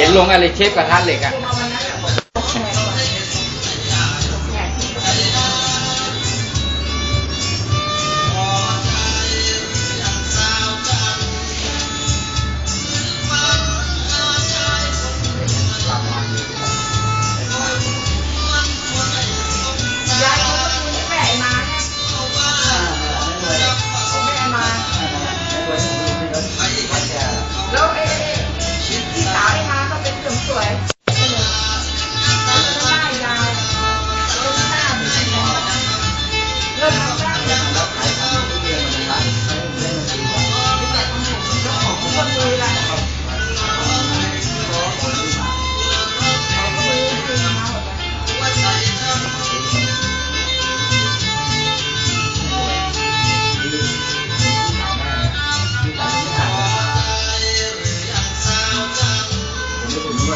เห็นลงอะไรเชฟกระทะเหล็กอะ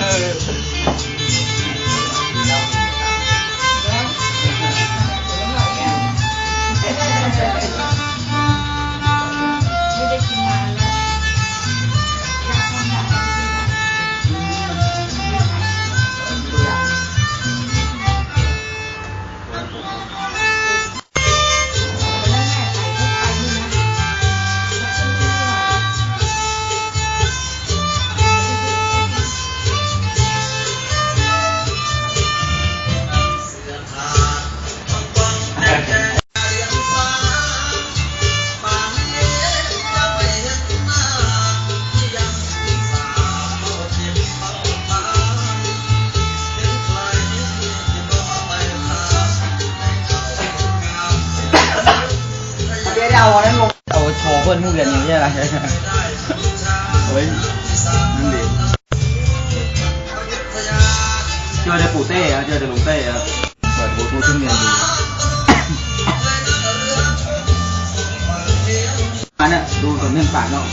ม่ เอาอันนั้นลงเอาโชว์เพื่อนเพื่อนเรียนอย่างนี้อะไรเฮ้ยนั่นดิเจอแต่ปู่เต้อะเจอแต่ลุงเต้อะเปิดบูทูธขึ้นเรียนดีอันน่ะดูสำเนียงปากเนาะ